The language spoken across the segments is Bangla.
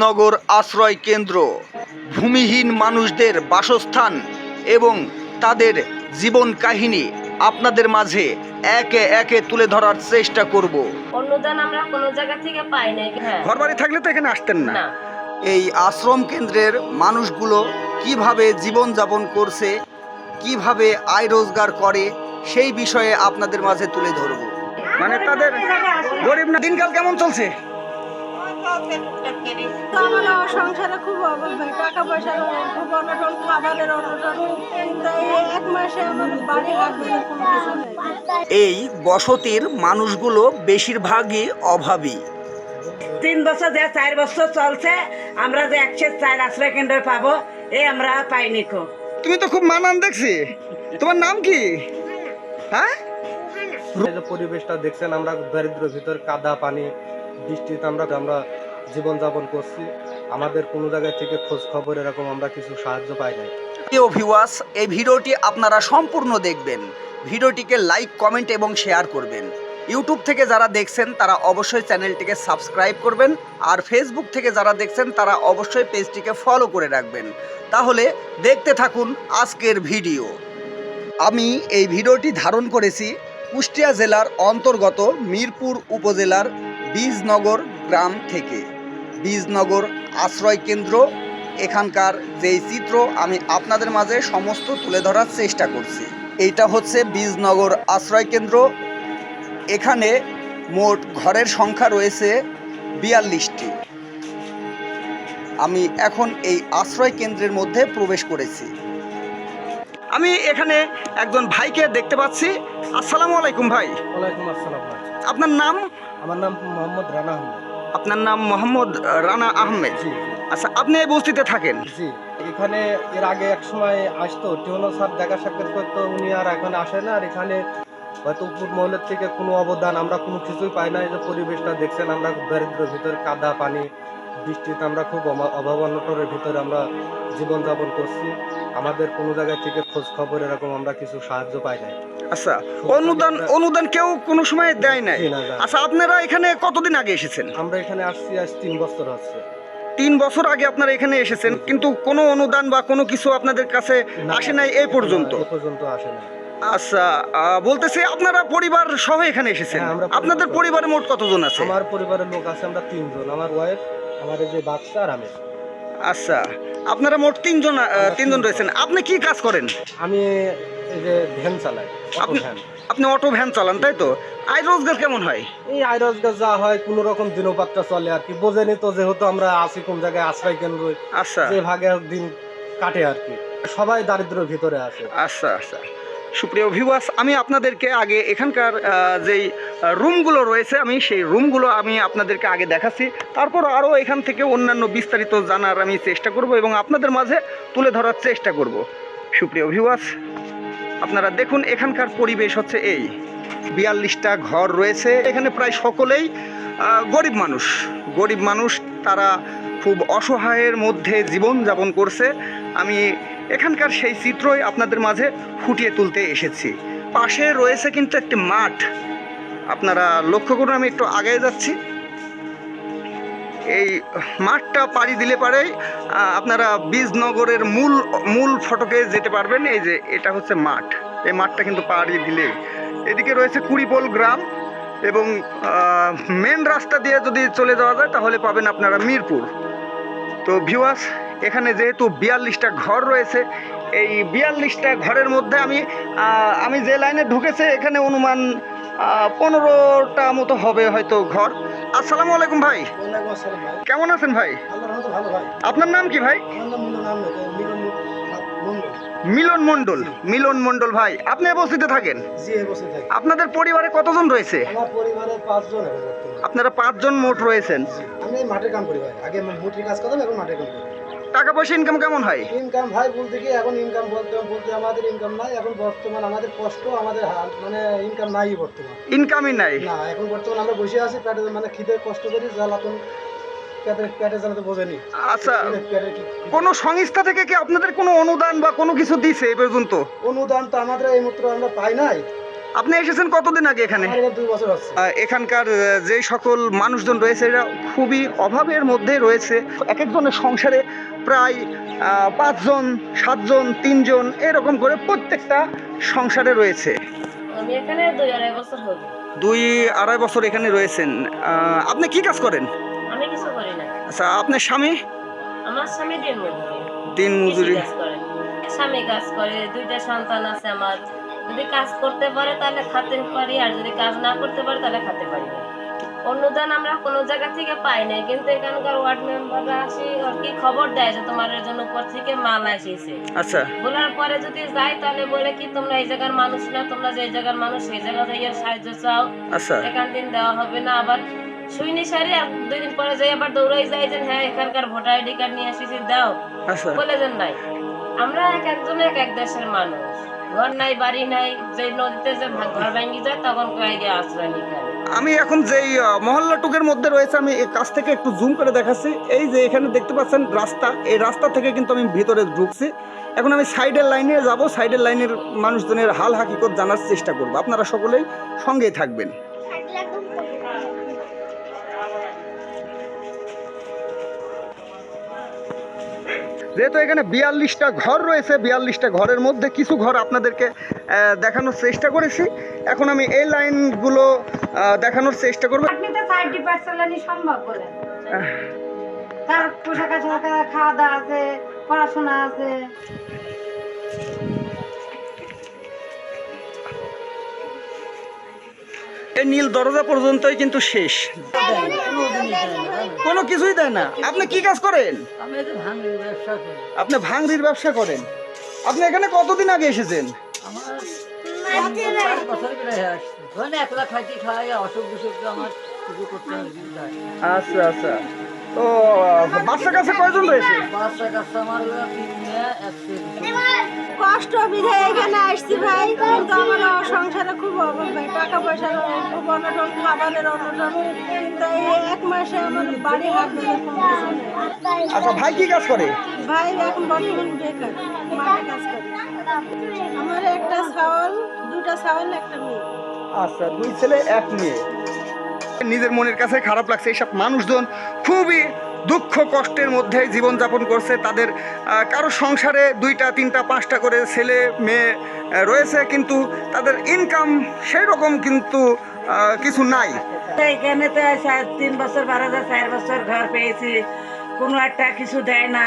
বীজনগর আশ্রয় কেন্দ্র। ভূমিহীন মানুষদের বাসস্থান এবং তাদের জীবন কাহিনী আপনাদের মাঝে একে একে তুলে ধরার চেষ্টা করব। অনুদান আমরা কোনো জায়গা থেকে পাই না হ্যাঁ। ঘরবাড়ি থাকলে তো এখানে আসতেন না। এই আশ্রম কেন্দ্রের মানুষগুলো কীভাবে জীবনযাপন করছে কীভাবে আয় রোজগার করে সেই বিষয়ে আপনাদের মাঝে তুলে ধরব। মানে তাদের গরিব না দিনকাল কেমন চলছে? আমার আমার সংসারে খুব অভাব ভাই টাকা পয়সার খুব অনটন খাবারের অনটন। কিন্তু এই এক মাসে আমার বাড়ি লাগবে না কোনো কিছু নেই। এই বসতির মানুষগুলো বেশিরভাগই অভাবী। তিন বছর যে চার বছর চলছে আমরা যে একশো চার আশ্রয় কেন্দ্র পাবো এই আমরা পাইনি কো। তুমি তো খুব মানান দেখছি। তোমার নাম কি? হ্যাঁ? পরিবেশটা দেখছেন আমরা দারিদ্র ভিতর কাদা পানি বৃষ্টিতে আমরা আমরা জীবনযাপন করছি। আমাদের কোনো জায়গা থেকে খোঁজ খবর এরকম আমরা কিছু সাহায্য পাই নাই। প্রিয় ভিউয়ার্স এই ভিডিওটি আপনারা সম্পূর্ণ দেখবেন। ভিডিওটিকে লাইক কমেন্ট এবং শেয়ার করবেন। ইউটিউব থেকে যারা দেখছেন, তারা অবশ্যই চ্যানেলটিকে সাবস্ক্রাইব করবেন। আর ফেসবুক থেকে যারা দেখছেন, তারা অবশ্যই পেজটিকে ফলো করে রাখবেন। তাহলে দেখতে থাকুন আজকের ভিডিও। আমি এই ভিডিওটি ধারণ করেছি কুষ্টিয়া জেলার অন্তর্গত মিরপুর উপজেলার বীজনগর গ্রাম থেকে। বীজনগর আশ্রয় কেন্দ্র। এখানকার যেই চিত্র আমি আপনাদের মাঝে সমস্ত তুলে ধরার চেষ্টা করছি। এইটা হচ্ছে বীজনগর আশ্রয় কেন্দ্র। এখানে মোট ঘরের সংখ্যা রয়েছে বিয়াল্লিশটি। আমি এখন এই আশ্রয় কেন্দ্রের মধ্যে প্রবেশ করেছি। আমি এখানে একজন ভাইকে দেখতে পাচ্ছি। আসসালামু আলাইকুম ভাই। ওয়ালাইকুম আসসালাম আপনার নাম? আমার নাম মোহাম্মদ রানা আহমেদ আপনার নাম মোহাম্মদ রানা আহমেদ। আচ্ছা আপনি এই বস্তিতে থাকেন? জি এখানে এর আগে এক সময় আসতো। টিউনো স্যার দেখা সাক্ষাৎ করতো উনি আর এখন আসে না। আর এখানে হয়তো উপর মহলের থেকে কোনো অবদান আমরা কোনো কিছুই পাই না। এই যে পরিবেশটা দেখছেন আমরা দারিদ্র ভিতর কাদা পানি বৃষ্টিতে আমরা খুব অভাব অনটনের ভিতরে আমরা জীবনযাপন করছি। আমাদের কোনো জায়গা থেকে খোঁজ খবর এরকম আমরা কিছু সাহায্য পাই নাই। আচ্ছা অনুদান অনুদান কেউ কোনো সময় দেয় নাই। আচ্ছা আপনারা এখানে কতদিন আগে এসেছেন? আমরা এখানে আসছি আজ তিন বছর হচ্ছে। তিন বছর আগে আপনারা এখানে এসেছেন কিন্তু কোনো অনুদান বা কোনো কিছু আপনাদের কাছে আসে নাই এই পর্যন্ত? পর্যন্ত আসে না আচ্ছা বলতেছি আপনারা পরিবার সহ এখানে এসেছেন। হ্যাঁ, আপনাদের পরিবারে মোট কতজন আছে? আমার পরিবারের লোক আছে আমরা তিনজন। আমার ওয়াইফ এই যে বাচ্চা আর আমি। আচ্ছা আপনারা মোট তিনজন তিনজন। রয়েছেন। আপনি কি কাজ করেন? আমি এই যে ভ্যান চালাই আপনি- ভ্যান। আপনি অটো ভ্যান চালান তাই তো? আয় রোজগার কেমন হয়? এই আয় রোজগার যা হয় কোনো রকম দিনপাত্রা চলে আর কি। বোঝেনি তো যেহেতু আমরা আছি কোন জায়গায় আশ্রয় কেন্দ্র আচ্ছা। যে ভাগে দিন কাটে আর কি। সবাই দারিদ্রের ভিতরে আছে আচ্ছা আচ্ছা। সুপ্রিয় ভিউয়ার্স আমি আপনাদেরকে আগে এখানকার যেই রুমগুলো রয়েছে, আমি সেই রুমগুলো আমি আপনাদেরকে আগে দেখাচ্ছি। তারপর আরও এখান থেকে অন্যান্য বিস্তারিত জানার আমি চেষ্টা করব এবং আপনাদের মাঝে তুলে ধরার চেষ্টা করব। সুপ্রিয় ভিউয়ার্স আপনারা দেখুন, এখানকার পরিবেশ হচ্ছে এই। বিয়াল্লিশটা ঘর রয়েছে। এখানে প্রায় সকলেই গরিব মানুষ। গরিব মানুষ, তারা খুব অসহায়ের মধ্যে জীবন যাপন করছে। আমি এখানকার সেই চিত্রই আপনাদের মাঝে ফুটিয়ে তুলতে এসেছি। পাশে রয়েছে কিন্তু একটি মাঠ। আপনারা লক্ষ্য করুন আমি একটু আগে যাচ্ছি। এই মাঠটা পাড়ি দিলে আহ, আপনারা বীজনগরের মূল মূল ফটকে যেতে পারবেন। এই যে এটা হচ্ছে মাঠ। এই মাঠটা কিন্তু পাড়ি দিলে। এদিকে রয়েছে কুড়িপোল গ্রাম এবং মেন রাস্তা দিয়ে যদি চলে যাওয়া যায় তাহলে পাবেন আপনারা মিরপুর। তো ভিউয়ার্স এখানে যেহেতু বিয়াল্লিশটা ঘর রয়েছে এই বিয়াল্লিশটা ঘরের মধ্যে আমি আমি যে লাইনে ঢুকেছে এখানে অনুমান পনেরোটা মতো হবে হয়তো ঘর। আসসালামু আলাইকুম ভাই। কেমন আছেন ভাই? আপনার নাম কি ভাই? মিলন আহমেদ মিলন মণ্ডল। ভাই আপনি এ বস্তিতে থাকেন? আপনাদের পরিবারে কতজন রয়েছে? আপনারা পাঁচজন মোট রয়েছেন। আমি মাঠে কাম করি ভাই। আগে মুটির কাজ করতাম এখন মাঠে কাম করি। টাকা পয়সা ইনকাম কেমন হয়? ইনকাম ভাই বলতে কি এখন ইনকাম বলতে বলতে আমাদের ইনকাম নাই এখন বর্তমান আমাদের কষ্ট আমাদের হাল- মানে ইনকাম নাই বর্তমান। ইনকামই নাই? না এখন বর্তমান আমরা বসে আছি পেটে মানে খিদে কষ্ট করি জ্বালাতন আচ্ছা কোনো সংস্থা থেকে কি আপনাদের কোনো অনুদান বা কোনো কিছু দিছে এই পর্যন্ত? অনুদান তো আমাদের এই মাত্র আমরা পাই নাই। আপনি এসেছেন কতদিন আগে এখানে? এখানকার যে সকল মানুষজন রয়েছে এরা খুবই অভাবের মধ্যে রয়েছে। এক একজনের সংসারে প্রায় পাঁচজন সাতজন তিনজন এরকম করে প্রত্যেকটা সংসারে রয়েছে। আমি এখানে দুই আড়াই বছর হলো। দুই আড়াই বছর এখানে রয়েছেন। আপনি কি কাজ করেন? আমি কিছু করি না। আচ্ছা আপনার স্বামী? আমার স্বামী দিন মজুরি দিন মজুরি কাজ করে। স্বামী কাজ করে দুইটা সন্তান আছে আমার। যদি কাজ করতে পারে তাহলে খেতে পারি আর যদি কাজ না করতে পারে তাহলে খেতে পারি না। অনুদান আমরা কোনো জায়গা থেকে পাই না কিন্তু এখানকার ওয়ার্ড মেম্বাররা আসি আর কি খবর দেয় যে তোমার জন্য উপর থেকে মাল এসেছে আচ্ছা। বলার পরে যদি যাই তাহলে বলে কি তোমরা এই জায়গার মানুষ না তোমরা যে জায়গার মানুষ সেই জায়গা যাইয়া সাহায্য চাও। আচ্ছা। এখান দিন দেওয়া হবে না আবার শুইনি সারি আর দুই দিন পরে যাই আবার দৌড়াই যাই যে হ্যাঁ এখানকার ভোটার আইডি কার্ড নিয়ে আসিছি দাও। আচ্ছা। বলে দেন নাই। আমরা এক একজন এক এক দেশের মানুষ। যে আমি এখন যেই মহল্লাটুকের মহল্লা টুকের মধ্যে রয়েছে, আমি কাছ থেকে একটু জুম করে দেখাচ্ছি। এই যে এখানে দেখতে পাচ্ছেন রাস্তা, এই রাস্তা থেকে কিন্তু আমি ভিতরে ঢুকছি। এখন আমি সাইডের লাইনে যাব, সাইডের লাইনের মানুষজনের হাল হাকিকত জানার চেষ্টা করব। আপনারা সকলেই সঙ্গেই থাকবেন। যেহেতু এখানে বিয়াল্লিশটা ঘর রয়েছে বিয়াল্লিশটা ঘরের মধ্যে কিছু ঘর আপনাদেরকে দেখানোর চেষ্টা করেছি। এখন আমি এই লাইনগুলো দেখানোর চেষ্টা করব। আপনি তো থার্টি পার্সেন্ট সম্ভব বলেন। তার পোশাক আশাক খাওয়া দাওয়া আছে পড়াশোনা আছে। এই নীল দরজা পর্যন্তই কিন্তু শেষ। কোনো কিছুই দেয় না। আপনি কি কাজ করেন? আপনি ভাঙড়ির ব্যবসা করেন। আপনি এখানে কতদিন আগে এসেছেন? আচ্ছা আচ্ছা। তো বাচ্চা কাছে কয়জন রয়েছে? কষ্ট বিধায় এখানে আসছি ভাই। কিন্তু আমার সংসারে খুব অভাব ভাই। টাকা পয়সার খুব অনটন খাবারের অনটন কিন্তু এক মাসে আমার বাড়ি হাত। আচ্ছা ভাই কি কাজ করে? ভাই এখন বর্তমান বেকার মাঠে কাজ করে। আমার একটা ছাওয়াল দুটা ছাওয়াল একটা মেয়ে। আচ্ছা দুই ছেলে এক মেয়ে। নিজের মনের কাছে খারাপ লাগছে। এইসব মানুষজন খুবই দুঃখ কষ্টের মধ্যে জীবনযাপন করছে তাদের কারও সংসারে দুইটা, তিনটা, পাঁচটা করে ছেলে, মেয়ে রয়েছে, কিন্তু তাদের ইনকাম সেই রকম কিন্তু কিছু নাই। এখানে তো তিন বছর, বারো হাজার চার বছর ঘর পেয়েছি। কোনো একটা কিছু দেয় না।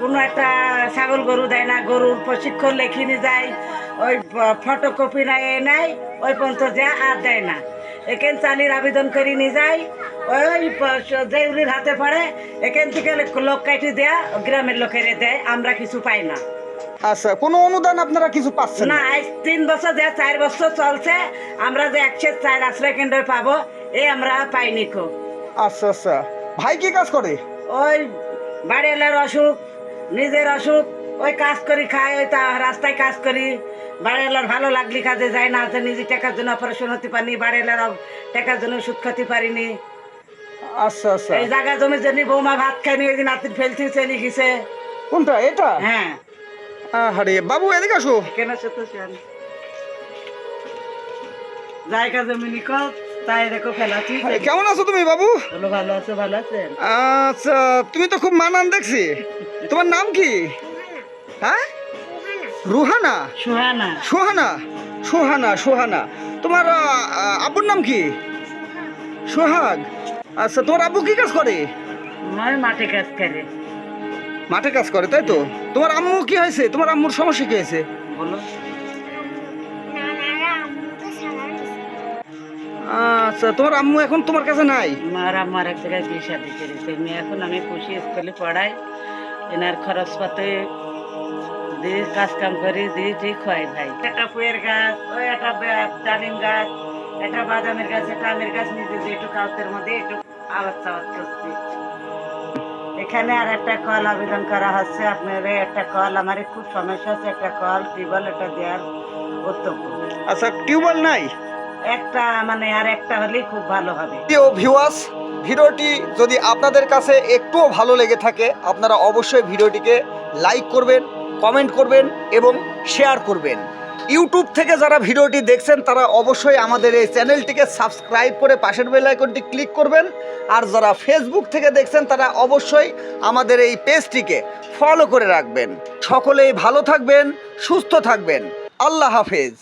কোনো একটা ছাগল গরু দেয় না। গরুর প্রশিক্ষণ লেখিনি যায়। ওই ফটোকপি নাই, এ নাই। ওই পর্যন্ত যা আর দেয় না। এখানে চালির আবেদন করে নিয়ে যাই ওই প- যে উনির হাতে পড়ে এখান থেকে লোক কাটি দেয়া গ্রামের লোকের দেয় আমরা কিছু পাই না। আচ্ছা কোনো অনুদান আপনারা কিছু পাচ্ছেন না আজ তিন বছর যে চার বছর চলছে আমরা যে একশো চার আশ্রয় কেন্দ্র পাবো এই আমরা পাইনি কো আচ্ছা আচ্ছা। ভাই কি কাজ করে? ওই বাড়িওয়ালার অসুখ নিজের অসুখ ওই কাজ করি খাই ওই তা রাস্তায় কাজ করি। বাড়িওয়ালার ভালো লাগলি কাজে যায় না নিজে টাকার জন্য অপারেশন হতে পারিনি বাড়িওয়ালার টাকার জন্য সুদ খেতে পারিনি। আচ্ছা আচ্ছা। এই জায়গা জমির জন্য বৌমা ভাত খাইনি ওই দিন নাতির ফেলতে চলে কোনটা এটা? হ্যাঁ। আরে বাবু এদিকে আসো। কেন সে তো জায়গা জমি নিকো তাই ফেলাচ্ছি। কেমন আছো তুমি বাবু? বলো ভালো আছে ভালো আছেন? আচ্ছা তুমি তো খুব মানান দেখছি। তোমার নাম কি? হ্যাঁ? রুহানা। সুহানা। সোহানা সোহানা সোহানা। তোমার আব্বুর নাম কি? সোহাগ। আচ্ছা তোমার আব্বু কি কাজ করে? মাঠে কাজ করে। মাঠে কাজ করে তাই তো? তোমার আম্মু কি হয়েছে? তোমার আম্মুর সমস্যা কি হয়েছে? বলো। আচ্ছা তোমার আম্মু এখন তোমার কাছে নাই? মার আমার এক জায়গায় বিয়ে শাদি করেছে। মেয়ে এখন আমি খুশি স্কুলে পড়াই এনার খরচ পাতে দিয়ে কাজ কাম করি দিয়ে দিয়ে খাই ভাই। একটা ফুয়ের গাছ ওই একটা ডালিম গাছ একটা বাদামের গাছ একটা আমের গাছ নিজে যে একটু কাউতের মধ্যে একটু আওয়াজ চাওয়াজ করছি। এখানে আর একটা কল আবেদন করা হচ্ছে আপনার একটা কল আমার খুব সমস্যা আছে একটা কল টিউবওয়েল একটা দেওয়ার কর্তব্য আচ্ছা টিউবওয়েল নাই? একটা মানে আর একটা হলেই খুব ভালো হবে। প্রিয় ভিউয়ার্স ভিডিওটি যদি আপনাদের কাছে একটুও ভালো লেগে থাকে আপনারা অবশ্যই ভিডিওটিকে লাইক করবেন কমেন্ট করবেন এবং শেয়ার করবেন। ইউটিউব থেকে যারা ভিডিওটি দেখছেন, তারা অবশ্যই আমাদের এই চ্যানেলটিকে সাবস্ক্রাইব করে পাশের বেল আইকনটি ক্লিক করবেন। আর যারা ফেসবুক থেকে দেখছেন, তারা অবশ্যই আমাদের এই পেজটিকে ফলো করে রাখবেন। সকলেই ভালো থাকবেন, সুস্থ থাকবেন। আল্লাহ হাফেজ।